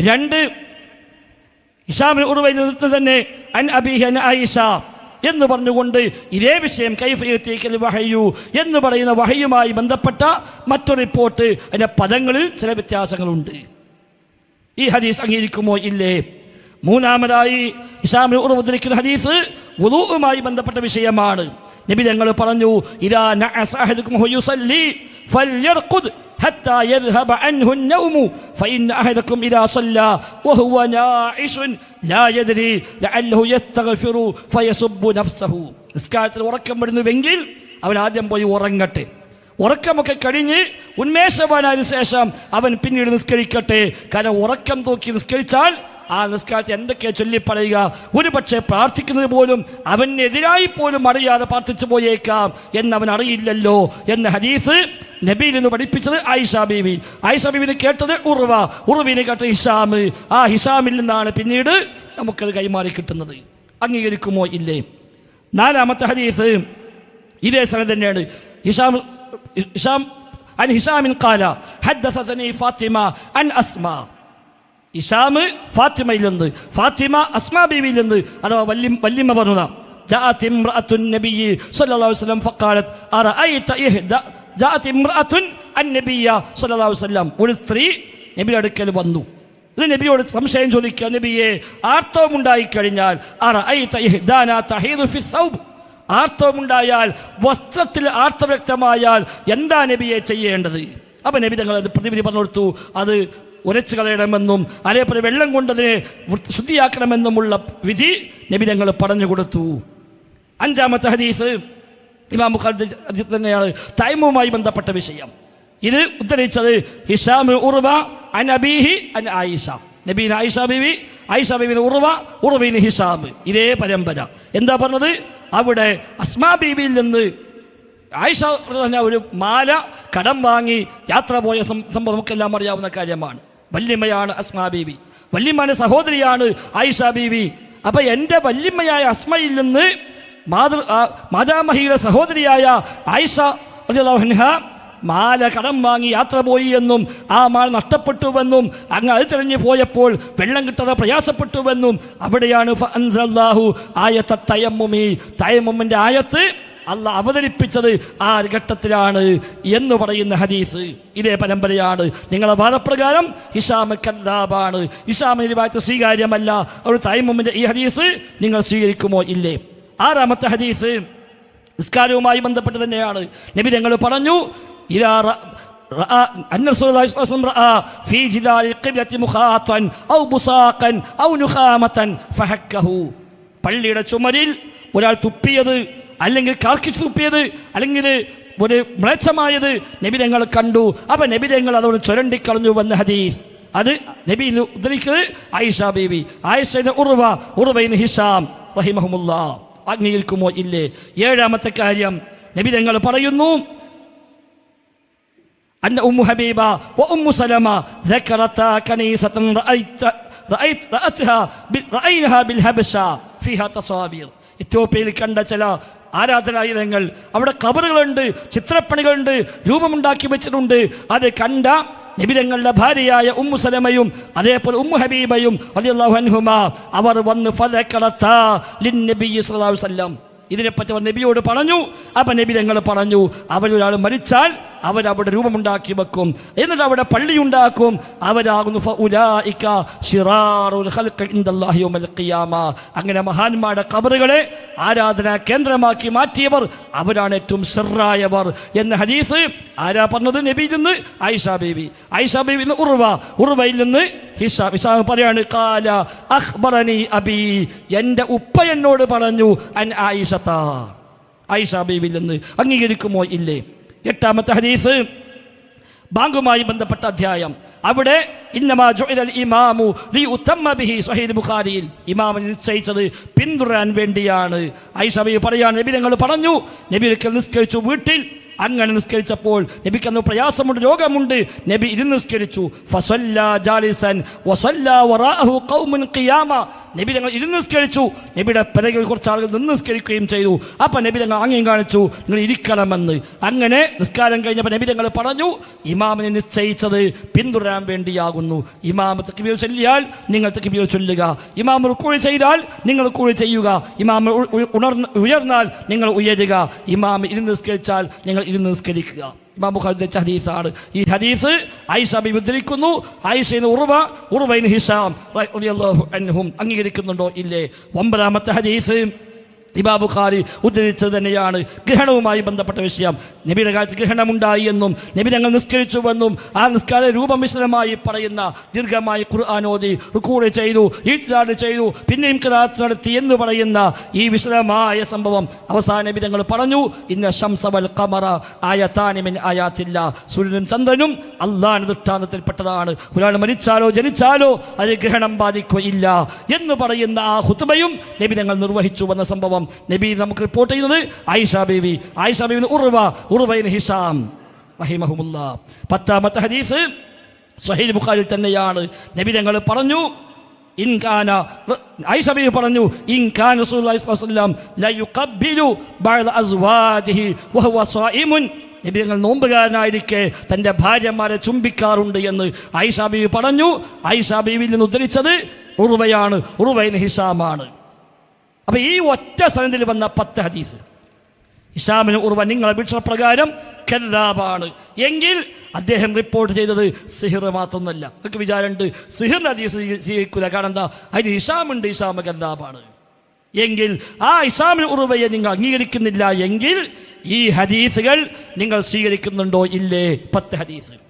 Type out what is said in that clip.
രണ്ട് ഇഷാമിന് ഉറുവയിൽ നിന്ന് തന്നെ അൻ അബീഹൻ ആയിഷ എന്ന് പറഞ്ഞുകൊണ്ട് ഇതേ വിഷയം കൈഫയത്തേക്കൽ വഹയു എന്ന് പറയുന്ന വഹയുമായി ബന്ധപ്പെട്ട മറ്റൊരു റിപ്പോർട്ട് അതിന്റെ പദങ്ങളിൽ ചില വ്യത്യാസങ്ങളുണ്ട്. ഈ ഹദീസ് അംഗീകരിക്കുമോ? ഇല്ലേ. മൂന്നാമതായി ഇസ്ലാമിന് ഉറവുദ്ധരിക്കുന്ന ഹദീസ് വുദൂവുമായി ബന്ധപ്പെട്ട വിഷയമാണ്. നബി ഞങ്ങൾ പറഞ്ഞു ഇതാ നഅസ അഹദുക്കും യുസല്ലി ഫൽയർഖുദ് حتى يذهب عنه النوم فإن أحدكم إذا صلى وهو ناعش لا يدري لعله يستغفر فيسب نفسه നിസ്കാരത്തിൽ ഉറക്കം വരുന്നുവെങ്കിൽ അവൻ ആദ്യം പോയി ഉറങ്ങട്ടെ ഉറക്കമൊക്കെ കഴിഞ്ഞ് ഉന്മേഷവാനായതിനു ശേഷം അവൻ പിന്നീട് നിസ്കരിക്കട്ടെ കാരണം ഉറക്കം തൂക്കി നിസ്കരിച്ചാൽ ആ നിസ്കാരത്തെ എന്തൊക്കെ ചൊല്ലിപ്പറയുക ഒരു പക്ഷേ പ്രാർത്ഥിക്കുന്നത് പോലും അവനെതിരായി പോലും അറിയാതെ പ്രാർത്ഥിച്ചു പോയേക്കാം എന്നവൻ അറിയില്ലല്ലോ എന്ന ഹദീസ് നബിയിൽ നിന്ന് പഠിപ്പിച്ചത് ആയിഷ ബീവി ആയിഷ ബീവിനെ കേട്ടത് ഉറവ ഉറവിനെ കേട്ടത് ഹിഷാം ആ ഹിഷാമിൽ നിന്നാണ് പിന്നീട് നമുക്കത് കൈമാറി കിട്ടുന്നത് അംഗീകരിക്കുമോ ഇല്ലേ നാലാമത്തെ ഹദീസ് ഇതേ സ്ഥലം തന്നെയാണ് ഹിഷാം ഹിഷാം عن هشام قال حدثتني فاطمة عن أسماء ഇഷാമ് ഫാത്തിമയിൽ നിന്ന് ഫാത്തിമ അസ്മാ ബീവിയിൽ നിന്ന് അഥവാ വല്യ വല്യമ്മ പറഞ്ഞതാ جاءت امرأة النبي صلى الله عليه وسلم فقالت أرأيت إهدى جاءت امرأة النبي صلى الله عليه وسلم ഒരു സ്ത്രീ നബിയുടെ അടുക്കൽ വന്നു ഇത് നബിയോട് സംശയം ചോദിക്കുക നബിയെ ആർത്തവം ഉണ്ടായിക്കഴിഞ്ഞാൽ അറഅയ്ത ഇഹ്ദാനാ തഹീദു ഫി സൗബ് ആർത്തവമുണ്ടായാൽ വസ്ത്രത്തിൽ ആർത്തവ്യക്തമായാൽ എന്താ നബിയെ ചെയ്യേണ്ടത് അപ്പൊ നബി തങ്ങൾ അത് പ്രതിവിധി പറഞ്ഞു കൊടുത്തു അത് ഉരച്ചു കളയണമെന്നും അതേപോലെ വെള്ളം കൊണ്ടതിനെ ശുദ്ധിയാക്കണമെന്നുമുള്ള വിധി നബി തങ്ങൾ പറഞ്ഞു കൊടുത്തു. അഞ്ചാമത്തെ ഹദീസ് ഇമാം മുഖാർജി തന്നെയാണ് തൈമുമായി ബന്ധപ്പെട്ട വിഷയം. ഇത് ഉദ്ധരിച്ചത് ഹിഷാം ഉർവ അൻ അബീഹി അൻ ആയിഷ. നബീൻ ആയിഷ ബിവി ആയിഷ ബിവിന് ഉർവ ഉർവീന് ഹിഷാം ഇതേ പരമ്പര. എന്താ പറഞ്ഞത്? അവിടെ അസ്മാ ബീബിയിൽ നിന്ന് ആയിഷ തന്നെ ഒരു മാല കടം വാങ്ങി യാത്ര പോയ സംഭവം നമുക്കെല്ലാം അറിയാവുന്ന കാര്യമാണ്. വല്യമ്മയാണ് അസ്മാ ബീവി. വല്യമ്മയുടെ സഹോദരിയാണ് ആയിഷ ബീവി. അപ്പൊ എന്റെ വല്യമ്മയായ അസ്മയിൽ നിന്ന് മാതൃ മാതാമഹിയുടെ സഹോദരിയായ ആയിഷ അൻഹ മാല കടം വാങ്ങി യാത്ര പോയി എന്നും ആ മാല നഷ്ടപ്പെട്ടുവെന്നും അങ്ങ് അത് തെളിഞ്ഞു പോയപ്പോൾ വെള്ളം കിട്ടാതെ പ്രയാസപ്പെട്ടുവെന്നും അവിടെയാണ് ആയത്ത തയമ്മുമി. തയമ്മുമിന്റെ ആയത്ത് അള്ളാഹ് അവതരിപ്പിച്ചത് ആ ഘട്ടത്തിലാണ് എന്ന് പറയുന്ന ഹദീസ് ഇതേ പരമ്പരയാണ് നിങ്ങളെ വാദപ്രകാരം ഹിഷാമ കല്ലാബാണ് ഹിഷാമിന് വായത്ത് സ്വീകാര്യമല്ല ഒരു തൈമുമിൻ്റെ ഈ ഹദീസ് നിങ്ങൾ സ്വീകരിക്കുമോ ഇല്ലേ ആറാമത്തെ ഹദീസ് നിസ്കാരവുമായി ബന്ധപ്പെട്ട് തന്നെയാണ് നബി ഞങ്ങൾ പറഞ്ഞു ഇതാ റ- رأى أن رسول الله صلى الله عليه وسلم رأى في جدار القبلة مخاطا أو بصاقا أو نخامة فحكه പള്ളിയുടെ ചുമരിൽ ഒരാൾ തുപ്പിയത് അല്ലെങ്കിൽ കാർക്കിച്ച് തുപ്പിയത് അല്ലെങ്കിൽ ഒരു മ്ലേച്ഛമായത് നബിതങ്ങൾ കണ്ടു അപ്പൊ നബിതങ്ങൾ അതോട് ചുരണ്ടിക്കളഞ്ഞു വന്ന ഹദീസ് അത് നബി ഉദ്ധരിക്കുന്നത് ആയിഷ ബീവി ആയിഷയുടെ ഉറുവ ഉറുവൈൻ ഹിഷാം റഹിമഹുമുല്ല അംഗീകരിക്കുമോ ഇല്ലേ ഏഴാമത്തെ കാര്യം നബിതങ്ങൾ പറയുന്നു أن أم حبيبة وأم سلمة ذكرتا كنيسة رأيت رأيت رأتها بال- رأينها بالهبشة فيها تصاوير ഇത്യോപ്യയിൽ കണ്ട ചില ആരാധനാലയങ്ങൾ അവിടെ കബറുകളുണ്ട് ചിത്രപ്പണികളുണ്ട് രൂപമുണ്ടാക്കി വെച്ചിട്ടുണ്ട്. അത് കണ്ട നബിതങ്ങളുടെ ഭാര്യയായ ഉമ്മു സലമയും അതേപോലെ ഉമ്മു ഹബീബയും അൻഹുമ അവർ വന്ന് ഇതിനെപ്പറ്റി അവർ നബിയോട് പറഞ്ഞു. അപ്പം നബി ഞങ്ങൾ പറഞ്ഞു അവരൊരാൾ മരിച്ചാൽ അവരവിടെ രൂപമുണ്ടാക്കി വെക്കും. എന്നിട്ട് അവിടെ പള്ളി ഉണ്ടാക്കും അവരാകുന്നു അങ്ങനെ മഹാന്മാരുടെ കബറുകളെ ആരാധനാ കേന്ദ്രമാക്കി മാറ്റിയവർ അവരാണ് ഏറ്റവും സിറായവർ എന്ന ഹദീസ് ആരാ പറഞ്ഞത്? നബിയിൽ നിന്ന് ആയിഷ ബേബി ആയിഷ ബേബി ഉർവ. ഉർവയിൽ നിന്ന് ഹിഷാം ഹിഷാം പറയാണ് കാല അഖ്ബറനി അബി. എന്റെ ഉപ്പ എന്നോട് പറഞ്ഞു അൻ ആയിഷത്ത. ആയിഷ ബീവിൽ നിന്ന് അംഗീകരിക്കുമോ? ഇല്ലേ. എട്ടാമത്തെ ഹദീസ്. ബാങ്കുമായി ബന്ധപ്പെട്ട അധ്യായം. അവിടെ ഇമാമു ലി ബിഹി ബുഖാരിയിൽ ഇമാമൻ നിശ്ചയിച്ചത് പിന്തുടരാൻ വേണ്ടിയാണ്. ഐഷബി പറയാൻ നബി ഞങ്ങൾ പറഞ്ഞു നബി ഒരിക്കൽ നിസ്കരിച്ചു വീട്ടിൽ അങ്ങനെ നിസ്കരിച്ചപ്പോൾ നബിക്ക് അന്ന് പ്രയാസമുണ്ട് രോഗമുണ്ട്. നബി ഇരുന്ന് നിസ്കരിച്ചു. നബി ഞങ്ങൾ ഇരുന്ന് നിസ്കരിച്ചു. നബിയുടെ പിറകിൽ കുറച്ച് ആളുകൾ നിന്ന് നിസ്കരിക്കുകയും ചെയ്തു. അപ്പം നബി ഞങ്ങൾ ആംഗ്യം കാണിച്ചു നിങ്ങൾ ഇരിക്കണമെന്ന്. അങ്ങനെ നിസ്കാരം കഴിഞ്ഞപ്പോൾ നബി ഞങ്ങൾ പറഞ്ഞു ഇമാമിനെ നിശ്ചയിച്ചത് പിന്തുടരാൻ വേണ്ടിയാകുന്നു. ഇമാമ തക്ബീർ ചൊല്ലിയാൽ നിങ്ങൾ തക്ബീർ ചൊല്ലുക. ഇമാമ കൂടി ചെയ്താൽ നിങ്ങൾ കൂടി ചെയ്യുക. ഇമാം ഉ- ഉ- ഉണർന്ന് ഉയർന്നാൽ നിങ്ങൾ ഉയരുക. ഇമാം ഇരുന്ന് നിസ്കരിച്ചാൽ നിങ്ങൾ ഇരുന്ന് നിസ്കരിക്കുക. ഇമാം ബുഖാരി ധരിച്ച ഹദീസാണ്. ഈ ഹദീസ് ആയിഷ ബി ഉദ്ധരിക്കുന്നു ഉറവ ഉറുവ ഉറുവൈൻ ഹിഷാം അൻഹും അംഗീകരിക്കുന്നുണ്ടോ? ഇല്ലേ. ഒമ്പതാമത്തെ ഹദീസ്. ഇമാം ബുഖാരി ഉദ്ധരിച്ചത് തന്നെയാണ്. ഗ്രഹണവുമായി ബന്ധപ്പെട്ട വിഷയം. നബിയുടെ കാലത്ത് ഗ്രഹണമുണ്ടായി എന്നും നബി ഞങ്ങൾ നിസ്കരിച്ചുവെന്നും ആ നിസ്കാര രൂപം വിശദമായി പറയുന്ന ദീർഘമായി ഖുർആാനോദി റുക്കൂട് ചെയ്തു ഈത്ലാട് ചെയ്തു പിന്നെയും കിറാത്ത് നടത്തി എന്ന് പറയുന്ന ഈ വിശദമായ സംഭവം അവസാന നബി ഞങ്ങൾ പറഞ്ഞു ഇന്ന ഷംസവൽ കമറ ആയത്താനിമിൻ ആയാത്തില്ല. സൂര്യനും ചന്ദ്രനും അള്ളാഹ് ദൃഷ്ടാന്തത്തിൽപ്പെട്ടതാണ് ഒരാൾ മരിച്ചാലോ ജനിച്ചാലോ അത് ഗ്രഹണം ബാധിക്കുകയില്ല എന്ന് പറയുന്ന ആ ഹുത്തുബയും നബി ഞങ്ങൾ നിർവഹിച്ചു വന്ന സംഭവം നബി നമുക്ക് റിപ്പോർട്ട് ചെയ്യുന്നത് ആയിഷ ബേബി. ആയിഷ ബേബി ഉറുവ ഉറുവൈൻ ഹിസാം. റഹിമഹുമുല്ല. പത്താമത്തെ ഹദീസ് സഹീദ് ബുഖാരിൽ തന്നെയാണ്. നബി ഞങ്ങൾ പറഞ്ഞു ഇൻകാന പറഞ്ഞു സ്വല്ലല്ലാഹു അസ്വാജിഹി വഹുവ സായിമുൻ നബി തങ്ങൾ നോമ്പുകാരനായിരിക്കെ തന്റെ ഭാര്യമാരെ ചുംബിക്കാറുണ്ട് എന്ന് ആയിഷ ബീവി പറഞ്ഞു. ബീവിയിൽ നിന്ന് ഉദ്ധരിച്ചത് ഉറുവയാണ് ഉറുവൈൻ ഹിസാമാണ്. അപ്പോൾ ഈ ഒറ്റ സനത്തിൽ വന്ന പത്ത് ഹദീസ്. ഇഷാമിന് ഉർവ നിങ്ങളെ വീക്ഷണപ്രകാരം കല്ലാബാണ് എങ്കിൽ അദ്ദേഹം റിപ്പോർട്ട് ചെയ്തത് സിഹിർ മാത്രമൊന്നുമല്ല. നിങ്ങൾക്ക് വിചാരമുണ്ട് സിഹിറിന് ഹദീസ് സ്വീകരിക്കില്ല സ്വീകരിക്കൂല. കാരണം എന്താ? അതിന് ഇഷാമുണ്ട് ഇഷാമ കല്ലാബാണ് എങ്കിൽ ആ ഇഷാമിന് ഉറവയെ നിങ്ങൾ അംഗീകരിക്കുന്നില്ല എങ്കിൽ ഈ ഹദീസുകൾ നിങ്ങൾ സ്വീകരിക്കുന്നുണ്ടോ ഇല്ലേ? പത്ത് ഹദീസ്.